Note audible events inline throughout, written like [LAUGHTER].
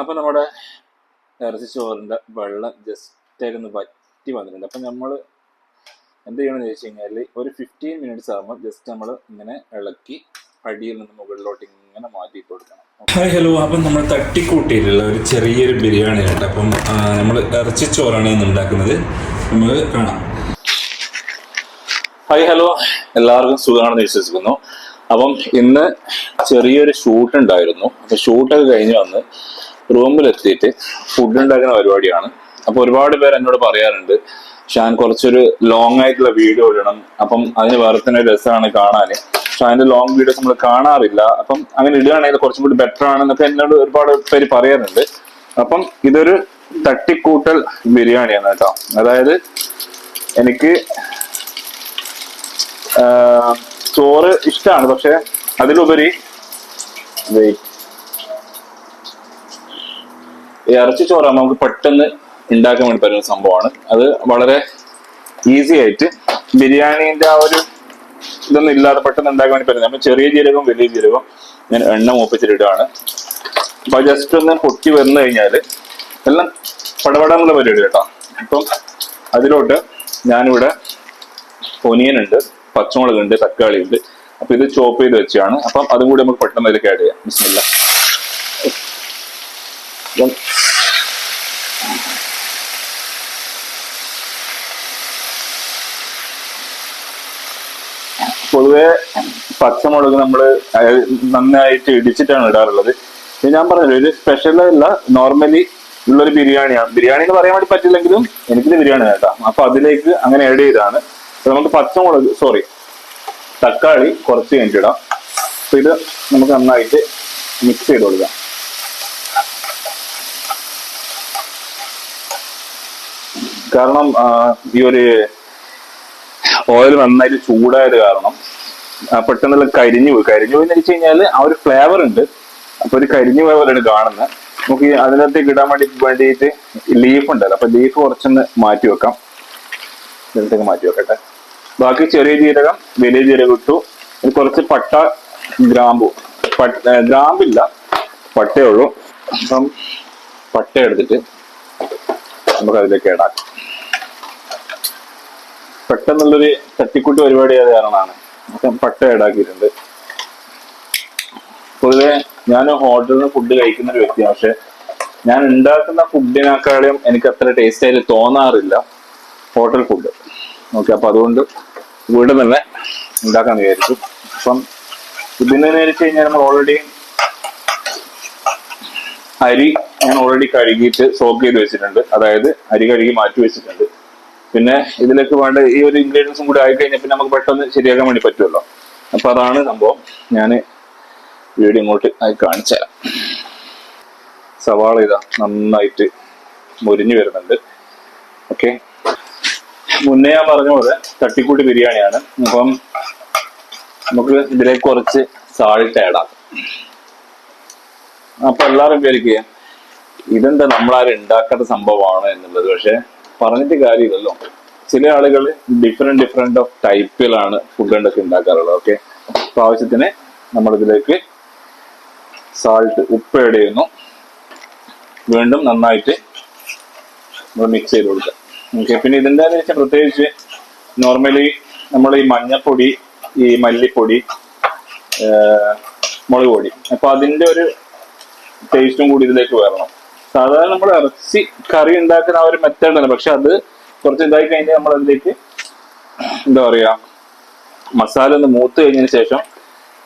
അപ്പൊ നമ്മുടെ ഇറച്ചി ചോറിന്റെ വെള്ളം ജസ്റ്റ് ആയിട്ട് ഒന്ന് വറ്റി വന്നിട്ടുണ്ട്. അപ്പൊ നമ്മൾ എന്ത് ചെയ്യണമെന്ന് ചോദിച്ചു കഴിഞ്ഞാൽ ഒരു ഫിഫ്റ്റീൻ മിനിറ്റ്സ് ആകുമ്പോൾ ജസ്റ്റ് നമ്മൾ ഇങ്ങനെ ഇളക്കി അടിയിൽ നിന്ന് മുകളിലോട്ട് ഇങ്ങനെ മാറ്റി കൊടുക്കണം. ഹായ് ഹലോ അപ്പം നമ്മൾ തട്ടിക്കൂട്ടിയിട്ടുള്ള ഒരു ചെറിയൊരു ബിരിയാണി ഉണ്ട് അപ്പം നമ്മൾ ഇറച്ചി ചോറാണ് ഇന്ന് ഉണ്ടാക്കുന്നത്. നമുക്ക് കാണാം. ഹായ് ഹലോ എല്ലാവർക്കും സുഖമാണെന്ന് വിശ്വസിക്കുന്നു. അപ്പം ഇന്ന് ചെറിയൊരു ഷൂട്ട് ഉണ്ടായിരുന്നു. അപ്പൊ ഷൂട്ടൊക്കെ കഴിഞ്ഞ് വന്ന് റൂമിലെത്തിയിട്ട് ഫുഡ് ഉണ്ടാക്കുന്ന പരിപാടിയാണ്. അപ്പൊ ഒരുപാട് പേര് എന്നോട് പറയാറുണ്ട് ഷാൻ കുറച്ചൊരു ലോങ് ആയിട്ടുള്ള വീഡിയോ ഇടണം. അപ്പം അതിന് വേറെ തന്നെ രസമാണ് കാണാൻ ഷാന്റെ ലോങ് വീഡിയോസ് നമ്മൾ കാണാറില്ല. അപ്പം അങ്ങനെ ഇടുകയാണെങ്കിൽ കുറച്ചും കൂടി ബെറ്റർ ആണെന്നൊക്കെ എന്നോട് ഒരുപാട് പേര് പറയാറുണ്ട്. അപ്പം ഇതൊരു തട്ടിക്കൂട്ടൽ ബിരിയാണിയാണ് കേട്ടോ. അതായത് എനിക്ക് ചോറ് ഇഷ്ടമാണ് പക്ഷെ അതിലുപരി wait. ഇറച്ചി ചോറാകുമ്പോൾ നമുക്ക് പെട്ടെന്ന് ഉണ്ടാക്കാൻ വേണ്ടി പറ്റുന്ന സംഭവമാണ്. അത് വളരെ ഈസി ആയിട്ട് ബിരിയാണിന്റെ ആ ഒരു ഇതൊന്നും ഇല്ലാതെ പെട്ടെന്ന് ഉണ്ടാക്കാൻ വേണ്ടി പറ്റുന്നത് നമ്മൾ ചെറിയ ജീരകം വലിയ ജീരകം ഞാൻ എണ്ണ മൂപ്പിച്ചിട്ടിടുകയാണ് അപ്പൊ ജസ്റ്റ് ഒന്ന് പൊട്ടി വന്നു കഴിഞ്ഞാൽ എല്ലാം പടപടമുള്ള പരിപാടി കേട്ടോ. അപ്പം അതിലോട്ട് ഞാനിവിടെ ഒനിയൻ ഉണ്ട് പച്ചമുളക് ഉണ്ട് തക്കാളി ഉണ്ട് അപ്പൊ ഇത് ചോപ്പ് ചെയ്ത് വെച്ചാണ്. അപ്പം അതും കൂടി നമുക്ക് പെട്ടെന്ന് അതിലേക്ക് ആഡ് ചെയ്യാം. ബിസ്മില്ല അപ്പം പൊതുവെ പച്ചമുളക് നമ്മൾ നന്നായിട്ട് ഇടിച്ചിട്ടാണ് ഇടാറുള്ളത്. ഇത് ഞാൻ പറഞ്ഞല്ലോ ഒരു സ്പെഷ്യൽ അല്ല നോർമലി ഉള്ളൊരു ബിരിയാണിയാണ് ബിരിയാണി എന്ന് പറയാൻ വേണ്ടി പറ്റില്ലെങ്കിലും എനിക്കിത് ബിരിയാണി കേട്ടോ അപ്പൊ അതിലേക്ക് അങ്ങനെ ആഡ് ചെയ്താണ് നമുക്ക് പച്ചമുളക് സോറി തക്കാളി കുറച്ച് കഴിഞ്ഞിടാം അപ്പൊ ഇത് നമുക്ക് നന്നായിട്ട് മിക്സ് ചെയ്ത് കൊടുക്കാം. കാരണം ഈ ഒരു ഓയിൽ നന്നായിട്ട് ചൂടായത് കാരണം പെട്ടെന്നുള്ള കരിഞ്ഞു പോയി. കരിഞ്ഞു പോയി എന്ന് വെച്ച് കഴിഞ്ഞാൽ ആ ഒരു ഫ്ലേവർ ഉണ്ട്. അപ്പൊ ഒരു കരിഞ്ഞു പോയ പോലെയാണ് കാണുന്നത് നമുക്ക് അതിനകത്ത് ഇടാൻ വേണ്ടി വേണ്ടിയിട്ട് ലീഫ് ഉണ്ടല്ലോ. അപ്പൊ ലീഫ് കുറച്ചൊന്ന് മാറ്റി വെക്കാം. ഇതിനകത്തേക്ക് മാറ്റി വെക്കട്ടെ. ബാക്കി ചെറിയ ജീരകം വലിയ ജീരകം ഇട്ടു. കുറച്ച് പട്ട ഗ്രാമ്പു. പട്ട ഗ്രാമ്പില്ല. പട്ടയേ ഉള്ളൂ. അപ്പം പട്ട എടുത്തിട്ട് നമുക്ക് അതിലേക്ക് ഇടാം പെട്ടെന്നുള്ളൊരു തട്ടിക്കൂട്ട് പരിപാടി ആയത് കാരണമാണ്. പട്ട ഈടാക്കിയിട്ടുണ്ട് പൊതുവെ ഞാൻ ഹോട്ടലിൽ നിന്ന് ഫുഡ് കഴിക്കുന്ന ഒരു വ്യക്തിയാണ്. പക്ഷെ ഞാൻ ഉണ്ടാക്കുന്ന ഫുഡിനേക്കാളും എനിക്ക് അത്ര ടേസ്റ്റ് ആയിട്ട് തോന്നാറില്ല ഹോട്ടൽ ഫുഡ് ഓക്കെ അപ്പൊ അതുകൊണ്ട് വീട് തന്നെ ഉണ്ടാക്കാൻ വിചാരിച്ചു. അപ്പം ഇതിന് വെച്ച് കഴിഞ്ഞാൽ നമ്മൾ ഓൾറെഡി അരി ഞാൻ ഓൾറെഡി കഴുകിയിട്ട് സോക്ക് ചെയ്ത് വെച്ചിട്ടുണ്ട്. അതായത് അരി കഴുകി മാറ്റി വെച്ചിട്ടുണ്ട്. പിന്നെ ഇതിലേക്ക് വേണ്ട ഈ ഒരു ഇൻഗ്രീഡിയൻസും കൂടി ആയി കഴിഞ്ഞാൽ പിന്നെ നമുക്ക് പെട്ടെന്ന് ശരിയാക്കാൻ വേണ്ടി പറ്റുമല്ലോ അപ്പൊ അതാണ് സംഭവം. ഞാൻ വീഡിയോ ഇങ്ങോട്ട് ആയി കാണിച്ചു തരാം. സവാള ഇതാ നന്നായിട്ട് മുരിഞ്ഞു വരുന്നുണ്ട്. ഓക്കെ. മുന്നേ ഞാൻ പറഞ്ഞ പോലെ തട്ടിക്കൂട്ടി ബിരിയാണിയാണ്. അപ്പം നമുക്ക് ഇതിലേക്ക് കുറച്ച് സാൾട്ട് ആഡ് അപ്പൊ എല്ലാവരും വിചാരിക്കുക ഇതെന്താ നമ്മളാരും ഉണ്ടാക്കാത്ത സംഭവമാണ് എന്നുള്ളത്. പക്ഷെ പറഞ്ഞിട്ട് കാര്യമില്ലല്ലോ. ചില ആളുകൾ ഡിഫറെന്റ് ഡിഫറെന്റ് ഓഫ് ടൈപ്പിലാണ് ഫുഡ് ഉണ്ടൊക്കെ ഉണ്ടാക്കാറുള്ളത് ഓക്കെ അപ്പൊ ആവശ്യത്തിന് നമ്മളിതിലേക്ക് സാൾട്ട് ഉപ്പ് ആഡ് ചെയ്യുന്നു. വീണ്ടും നന്നായിട്ട് നമ്മൾ മിക്സ് ചെയ്ത് കൊടുക്കുക. ഓക്കെ പിന്നെ ഇതിന്റെ വെച്ചാൽ പ്രത്യേകിച്ച് നോർമലി നമ്മൾ ഈ മഞ്ഞപ്പൊടി ഈ മല്ലിപ്പൊടി മുളക് പൊടി. അപ്പൊ അതിന്റെ ഒരു ടേസ്റ്റും കൂടി ഇതിലേക്ക് വരണം. സാധാരണ നമ്മൾ ഇറച്ചി കറി ഉണ്ടാക്കുന്ന ആ ഒരു മെത്തേഡ് ആണ് പക്ഷെ അത് കുറച്ച് ഇതായി കഴിഞ്ഞാൽ നമ്മൾ അതിലേക്ക് എന്താ പറയാ മസാല ഒന്ന് മൂത്ത് കഴിഞ്ഞതിന് ശേഷം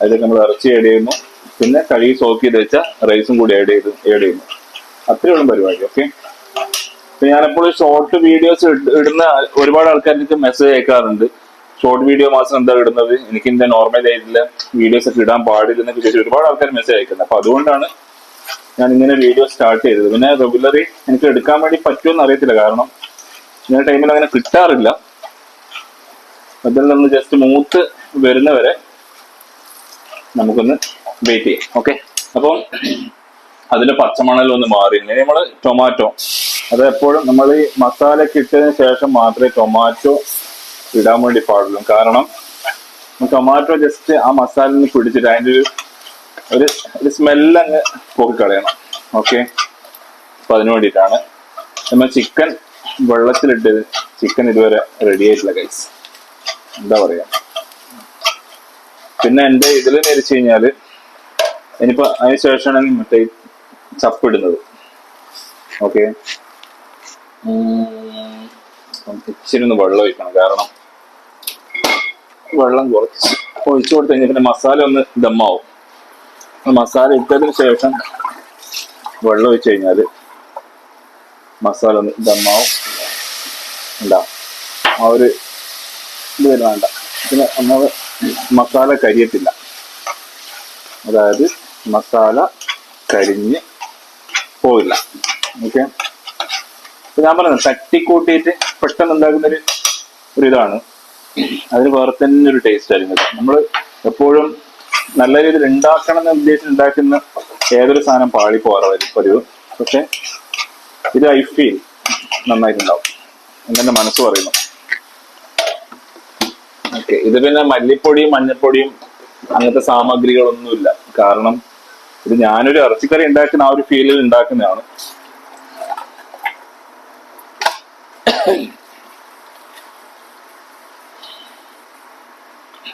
അതിലേക്ക് നമ്മൾ ഇറച്ചി ആഡ് ചെയ്യുന്നു. പിന്നെ കഴുകി സോക്ക് ചെയ്ത് വെച്ച റൈസും കൂടി ആഡ് ചെയ്ത് ആഡ് ചെയ്യുന്നു. അത്രയേ ഉള്ളൂ പരിപാടി ഓക്കെ ഞാനെപ്പോഴും ഷോർട്ട് വീഡിയോസ് ഇടുന്ന ഒരുപാട് ആൾക്കാർക്ക് മെസ്സേജ് അയക്കാറുണ്ട്. ഷോർട്ട് വീഡിയോ മാത്രം എന്താ ഇടുന്നത്? എനിക്ക് എന്റെ നോർമൽ ആയിട്ടുള്ള വീഡിയോസ് ഒക്കെ ഇടാൻ പാടില്ല എന്നൊക്കെ ചോദിച്ചു ഒരുപാട് ആൾക്കാർ മെസ്സേജ് അയക്കുന്നത് അപ്പൊ അതുകൊണ്ടാണ് ഞാൻ ഇങ്ങനെ വീഡിയോ സ്റ്റാർട്ട് ചെയ്തത്. പിന്നെ റെഗുലറി എനിക്ക് എടുക്കാൻ വേണ്ടി പറ്റുമെന്ന് അറിയത്തില്ല. കാരണം ഇങ്ങനെ ടൈമിൽ അങ്ങനെ കിട്ടാറില്ല. അതിൽ നിന്ന് ജസ്റ്റ് മൂത്ത് വരുന്നവരെ നമുക്കൊന്ന് വെയിറ്റ് ചെയ്യാം. ഓക്കെ അപ്പം അതിന്റെ പച്ചമണൽ ഒന്ന് മാറി. ഇനി നമ്മൾ ടൊമാറ്റോ അത് എപ്പോഴും നമ്മൾ ഈ മസാല ഇട്ടതിന് ശേഷം മാത്രമേ ടൊമാറ്റോ ഇടാൻ വേണ്ടി പാടുള്ളൂ. കാരണം ടൊമാറ്റോ ജസ്റ്റ് ആ മസാലയിൽ നിന്ന് പിടിച്ചിട്ട് അതിന്റെ ഒരു ഒരു ഒരു സ്മെല്ല് അങ്ങ് പോക്കിക്കളയണം. ഓക്കെ അപ്പൊ അതിനു വേണ്ടിയിട്ടാണ് നമ്മൾ ചിക്കൻ വെള്ളത്തിലിട്ട് ചിക്കൻ ഇതുവരെ റെഡി ആയിട്ടില്ല കൈസ് എന്താ പറയാ? പിന്നെ എന്റെ ഇതിൽ വെച്ച് കഴിഞ്ഞാൽ ഇനിയിപ്പോ അതിന് ശേഷമാണ് മറ്റേ ചപ്പിടുന്നത് ഓക്കെ ഇച്ചിരി ഒന്ന് വെള്ളം ഒഴിക്കണം. കാരണം വെള്ളം കുറച്ച് ഒഴിച്ചു കൊടുത്തു കഴിഞ്ഞാൽ പിന്നെ മസാല ഒന്ന് ദമ്മാവും. മസാല ഇട്ടതിന് ശേഷം വെള്ളം ഒഴിച്ചു കഴിഞ്ഞാൽ മസാല ഒന്ന് ദമ്മാവും. ഉണ്ടാവും ആ ഒരു ഇത് വരുന്നുണ്ട പിന്നെ നമ്മൾ മസാല കരിയത്തില്ല. അതായത് മസാല കരിഞ്ഞ് പോവില്ല. ഓക്കെ? ഞാൻ പറയുന്നത് തട്ടിക്കൂട്ടിയിട്ട് പെട്ടെന്ന് ഉണ്ടാക്കുന്നൊരു ഒരു ഇതാണ്. അതിന് വേറെ തന്നെ ഒരു ടേസ്റ്റ് ആയിരുന്നു നമ്മൾ എപ്പോഴും നല്ല രീതിയിൽ ഉണ്ടാക്കണം എന്ന ഉദ്ദേശിച്ച് ഉണ്ടാക്കുന്ന ഏതൊരു സാധനം പാളി പോകാറില്ല പതിവ്. പക്ഷെ ഇത് ഐ ഫീൽ നന്നായിട്ടുണ്ടാവും. എന്നെ മനസ്സ് പറയുന്നു. ഓക്കെ. ഇത് പിന്നെ മല്ലിപ്പൊടിയും മഞ്ഞൾപ്പൊടിയും അങ്ങനത്തെ സാമഗ്രികളൊന്നുമില്ല. കാരണം ഇത് ഞാനൊരു ഇറച്ചിക്കറി ഉണ്ടാക്കുന്ന ആ ഒരു ഫീലിൽ ഉണ്ടാക്കുന്നതാണ്.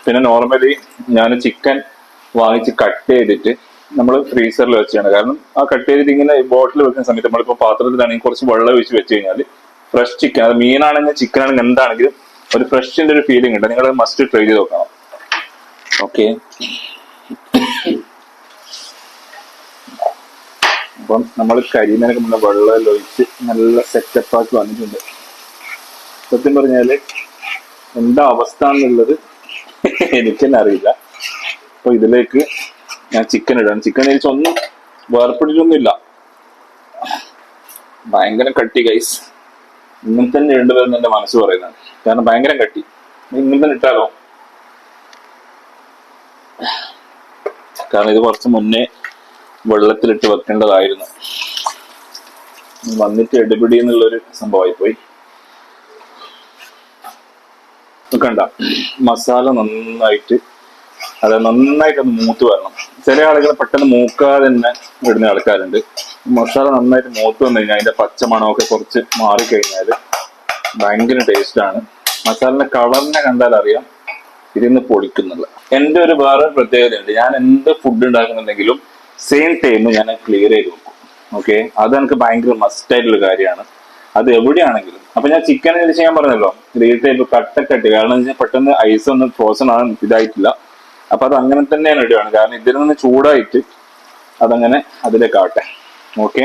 പിന്നെ നോർമലി ഞാൻ ചിക്കൻ വാങ്ങിച്ച് കട്ട് ചെയ്തിട്ട് നമ്മൾ ഫ്രീസറിൽ വെച്ചാണ് കാരണം ആ കട്ട് ചെയ്തിട്ട് ഇങ്ങനെ ബോട്ടിൽ വെക്കുന്ന സമയത്ത് നമ്മളിപ്പോൾ പാത്രത്തിലാണെങ്കിൽ കുറച്ച് വെള്ളം ഒഴിച്ച് വെച്ച് കഴിഞ്ഞാൽ ഫ്രഷ് ചിക്കൻ അത് മീനാണെങ്കിൽ ചിക്കൻ ആണെങ്കിൽ എന്താണെങ്കിലും ഒരു ഫ്രഷിന്റെ ഒരു ഫീലിംഗ് ഉണ്ട്. നിങ്ങൾ മസ്റ്റ് ട്രൈ ചെയ്ത് നോക്കണം. ഓക്കെ അപ്പം നമ്മൾ കരിമീനൊക്കെ നമ്മൾ വെള്ളം ഒഴിച്ച് നല്ല സെറ്റപ്പ് ആക്കി വന്നിട്ടുണ്ട്. സത്യം പറഞ്ഞാൽ എന്താ അവസ്ഥ എന്നുള്ളത് എനിക്കെന്നെ അറിയില്ല. അപ്പൊ ഇതിലേക്ക് ഞാൻ ചിക്കൻ ഇടാണ് ചിക്കൻ ഒന്നും വേർപ്പെട്ടിട്ടൊന്നുമില്ല ഭയങ്കര കട്ടി ഗൈസ് ഇങ്ങനെ തന്നെ ഇടേണ്ടതെന്ന് എന്റെ മനസ്സ് പറയുന്നത്. കാരണം ഭയങ്കര കട്ടി. ഇങ്ങനെ തന്നെ ഇട്ടാലോ? കാരണം ഇത് കുറച്ച് മുന്നേ വെള്ളത്തിലിട്ട് വെക്കേണ്ടതായിരുന്നു. വന്നിട്ട് എടുപിടി എന്നുള്ളൊരു സംഭവമായി പോയി കണ്ട മസാല നന്നായിട്ട് അത് നന്നായിട്ട് ഒന്ന് മൂത്ത് വരണം. ചില ആളുകൾ പെട്ടെന്ന് മൂക്കാതെ തന്നെ ഇടുന്ന ആൾക്കാരുണ്ട്. മസാല നന്നായിട്ട് മൂത്ത് വന്നു കഴിഞ്ഞാൽ അതിന്റെ പച്ചമണമൊക്കെ കുറച്ച് മാറിക്കഴിഞ്ഞാൽ ഭയങ്കര ടേസ്റ്റാണ്. മസാലിന്റെ കളറിനെ കണ്ടാൽ അറിയാം ഇതിന്ന് പൊടിക്കുന്നില്ല എന്റെ ഒരു വേറെ പ്രത്യേകതയുണ്ട്. ഞാൻ എന്ത് ഫുഡ് ഉണ്ടാക്കുന്നുണ്ടെങ്കിലും സെയിം ടൈം ഞാൻ ക്ലിയർ ചെയ്ത് വെക്കും. ഓക്കെ അത് എനിക്ക് ഭയങ്കര മസ്റ്റായിട്ടുള്ള കാര്യമാണ്. അത് എവിടെയാണെങ്കിലും. അപ്പൊ ഞാൻ ചിക്കൻ ഞാൻ പറഞ്ഞല്ലോ റീറ്റൈപ്പ് കട്ടക്കട്ട്. കാരണം എന്ന് വെച്ചാൽ പെട്ടെന്ന് ഐസ് ഒന്നും ഫ്രോസൺ ആണ് ഇതായിട്ടില്ല. അപ്പൊ അത് അങ്ങനെ തന്നെയാണ് ഇടുകയാണ് കാരണം ഇതിൽ നിന്ന് ചൂടായിട്ട് അതങ്ങനെ അതിലേക്ക് ആവട്ടെ ഓക്കെ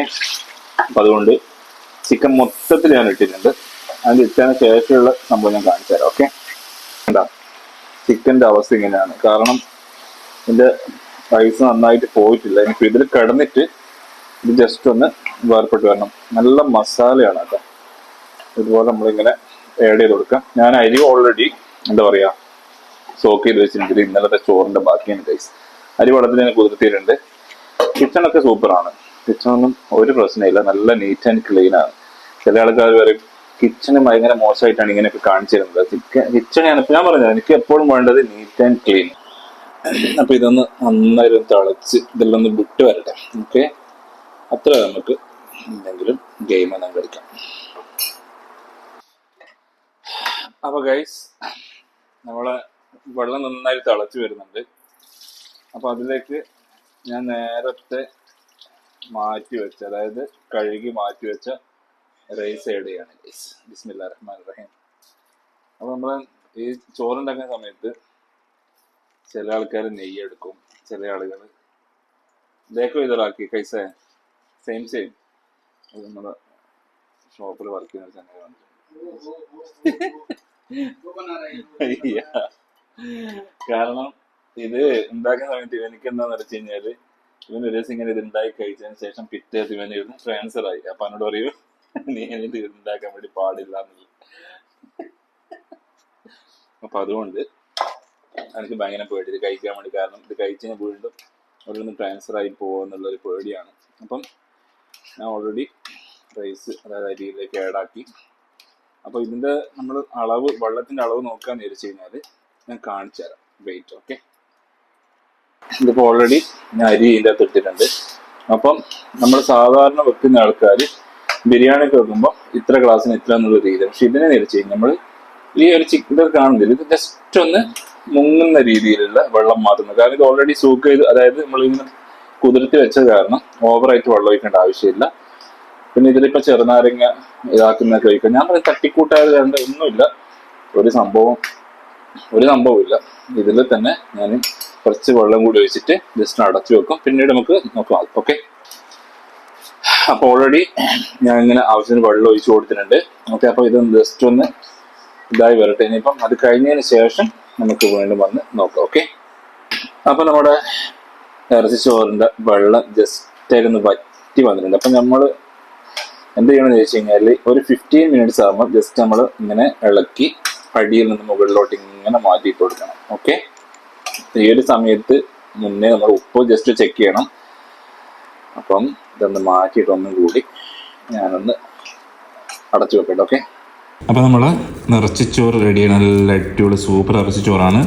അപ്പൊ അതുകൊണ്ട് ചിക്കൻ മൊത്തത്തിൽ ഞാൻ ഇട്ടിട്ടുണ്ട്. അതിന് ഇട്ടതിന് ശേഷമുള്ള സംഭവം ഞാൻ കാണിച്ചു തരാം. ഓക്കെ എന്താ ചിക്കന്റെ അവസ്ഥ ഇങ്ങനെയാണ്. കാരണം ഇതിന്റെ റൈസ് നന്നായിട്ട് പോയിട്ടില്ല. എനിക്ക് ഇതിൽ കിടന്നിട്ട് ഇത് ജസ്റ്റ് ഒന്ന് വേർപ്പെട്ട് വരണം. നല്ല മസാലയാണ് കേട്ടോ ഇതുപോലെ നമ്മളിങ്ങനെ ആഡ് ചെയ്ത് കൊടുക്കാം ഞാൻ അരി ഓൾറെഡി എന്താ പറയാ സോക്ക് ചെയ്ത് വെച്ചിട്ടുണ്ട് ഇന്നലത്തെ ചോറിന്റെ ബാക്കിയാണ് ഗൈസ് അരി വെള്ളത്തിൽ ഞാൻ കുതിർത്തിയിട്ടുണ്ട്. കിച്ചണൊക്കെ സൂപ്പറാണ്. കിച്ചണൊന്നും ഒരു പ്രശ്നമില്ല. നല്ല നീറ്റ് ആൻഡ് ക്ലീൻ ആണ്. ചില ആൾക്കാർ വരെ കിച്ചണ് ഭയങ്കര മോശമായിട്ടാണ് ഇങ്ങനെയൊക്കെ കാണിച്ചിരുന്നത്. കിച്ചണാണ് ഞാൻ പറഞ്ഞത് എനിക്ക് എപ്പോഴും വേണ്ടത് നീറ്റ് ആൻഡ് ക്ലീൻ അപ്പൊ ഇതൊന്ന് നന്നായി ഒന്ന് തിളച്ച് ഇതെല്ലാം ഒന്ന് വിട്ട് വരട്ടെ. ഓക്കെ? അത്ര നമുക്ക്. എന്തെങ്കിലും ഗെയിം നമുക്ക് കളിക്കാം. അപ്പൊ ഗൈസ് നമ്മളെ വെള്ളം നന്നായി തിളച്ച് വരുന്നുണ്ട്. അപ്പൊ അതിലേക്ക് ഞാൻ നേരത്തെ മാറ്റി വെച്ച അതായത് കഴുകി മാറ്റി വെച്ച റൈസ് ആഡ് ചെയ്യാണ്. ഗൈസ് ബിസ്മില്ലാ റഹ്മാൻ റഹീം. അപ്പൊ നമ്മൾ ഈ ചോറുണ്ടാക്കുന്ന സമയത്ത് ചില ആൾക്കാർ നെയ്യ് എടുക്കും ചില ആളുകൾ ദേക്കോ ഇതറാക്കി കൈസ സെയിം സെയിം അത് നമ്മുടെ ഷോപ്പിൽ വർക്ക് ചെയ്യുന്ന സമയമാണ്. [LAUGHS] കാരണം ഇത് ഉണ്ടാക്കുന്ന സമയത്ത് ഇവനിക്ക് എന്താന്ന് വെച്ച് കഴിഞ്ഞാൽ ഇവൻ ഒരു ദിവസം ഇങ്ങനെ ഇത് ഉണ്ടാക്കി കഴിച്ചതിന് ശേഷം പിറ്റേ ദിവസം ഇവന് ഇവിടുന്ന് ട്രാൻസ്ഫർ ആയി. അപ്പൊ എന്നോട് പറയൂ നീ എനിക്ക് ഇത് ഉണ്ടാക്കാൻ വേണ്ടി പാടില്ല എന്നുള്ളത് അപ്പൊ അതുകൊണ്ട് എനിക്ക് ഭയങ്കര പേടി. ഇത് കഴിക്കാൻ വേണ്ടി കാരണം ഇത് കഴിച്ച് കഴിഞ്ഞാൽ വീണ്ടും അവിടെ നിന്ന് ട്രാൻസ്ഫർ ആയി പോകുമെന്നുള്ള ഒരു പേടിയാണ്. അപ്പം ഞാൻ ഓൾറെഡി റൈസ് അതായത് അരിയിലേക്ക് ആഡാക്കി അപ്പൊ ഇതിന്റെ നമ്മൾ അളവ് വെള്ളത്തിന്റെ അളവ് നോക്കാന്ന് വിചാരിച്ചു കഴിഞ്ഞാൽ ഞാൻ കാണിച്ചു തരാം. വെയിറ്റ് ഓക്കെ ഇതിപ്പോ ഓൾറെഡി ഞാൻ അരി ഇതിന്റെ അകത്ത് ഇട്ടിട്ടുണ്ട്. അപ്പം നമ്മൾ സാധാരണ വെക്കുന്ന ആൾക്കാർ ബിരിയാണി വെക്കുമ്പോൾ ഇത്ര ഗ്ലാസ്സിന് ഇത്ര എന്നുള്ള രീതി പക്ഷെ ഇതിനെ തിരിച്ച് നമ്മൾ ഈ ഒരു ചിക്കൻ കാണുന്നില്ല. ഇത് ജസ്റ്റ് ഒന്ന് മുങ്ങുന്ന രീതിയിലുള്ള വെള്ളം മാറ്റുന്നു കാരണം ഇത് ഓൾറെഡി സൂക്ക് ചെയ്ത് അതായത് നമ്മൾ ഇങ്ങനെ കുതിർത്തി വെച്ചത് കാരണം ഓവറായിട്ട് വെള്ളം ഒഴിക്കേണ്ട ആവശ്യമില്ല. പിന്നെ ഇതിലിപ്പോൾ ചെറുനാരങ്ങ ഇതാക്കുന്നൊക്കെ ഒഴിക്കാം ഞാൻ പറയും തട്ടിക്കൂട്ടാതെ ഒന്നുമില്ല. ഒരു സംഭവം ഒരു സംഭവമില്ല ഇതിൽ തന്നെ ഞാൻ കുറച്ച് വെള്ളം കൂടി ഒഴിച്ചിട്ട് ജസ്റ്റ് അടച്ചു വെക്കും. പിന്നീട് നമുക്ക് നോക്കാം ഓക്കെ അപ്പൊ ഓൾറെഡി ഞാൻ ഇങ്ങനെ ആവശ്യത്തിന് വെള്ളം ഒഴിച്ചു കൊടുത്തിട്ടുണ്ട്. ഓക്കെ അപ്പൊ ഇത് ജസ്റ്റ് ഒന്ന് ഇതായി വരട്ടെ. ഇനിയിപ്പം അത് കഴിഞ്ഞതിന് ശേഷം നമുക്ക് വീണ്ടും വന്ന് നോക്കാം ഓക്കെ അപ്പൊ നമ്മുടെ ഇറച്ചി ചോറിന്റെ വെള്ളം ജസ്റ്റ് ഒന്ന് വറ്റി വന്നിട്ടുണ്ട്. അപ്പൊ നമ്മൾ എന്ത് ചെയ്യണമെന്ന് ചോദിച്ചു കഴിഞ്ഞാൽ ഒരു ഫിഫ്റ്റീൻ മിനിറ്റ്സ് ആകുമ്പോൾ ജസ്റ്റ് നമ്മൾ ഇങ്ങനെ ഇളക്കി അടിയിൽ നിന്ന് മുകളിലോട്ട് ഇങ്ങനെ മാറ്റിയിട്ട് കൊടുക്കണം. ഓക്കെ ഈ ഒരു സമയത്ത് മുന്നേ നമ്മൾ ഉപ്പ് ജസ്റ്റ് ചെക്ക് ചെയ്യണം. അപ്പം ഇതൊന്ന് മാറ്റിയിട്ട് ഒന്നും കൂടി ഞാനൊന്ന് അടച്ചു വെക്കട്ടെ ഓക്കെ അപ്പോൾ നമ്മൾ നിറച്ചിച്ചോറ് റെഡിയാണ് നല്ല അടിപൊളി സൂപ്പർ ഇറച്ചിച്ചോറാണ്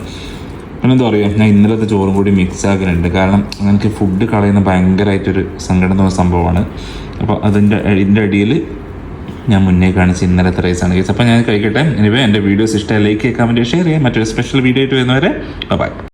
പിന്നെ എന്താ പറയുക ഞാൻ ഇന്നലത്തെ ചോറും കൂടി മിക്സ് ആക്കുന്നുണ്ട് കാരണം എനിക്ക് ഫുഡ് കളയുന്ന ഭയങ്കരമായിട്ടൊരു സങ്കടം സംഭവമാണ്. അപ്പോൾ അതിന്റെ ഇതിന്റെ അടിയിൽ ഞാൻ മുന്നേ കാണിച്ച ഇന്നലത്തെ റൈസാണ് കേസ് അപ്പോൾ ഞാൻ കഴിക്കട്ടെ. എനിവേ എന്റെ വീഡിയോസ് ഇഷ്ടമായി ലൈക്ക് ചെയ്യുക കമന്റ് ഷെയർ ചെയ്യാം. മറ്റൊരു സ്പെഷ്യൽ വീഡിയോ ആയിട്ട് വരുന്നവരെ ബൈ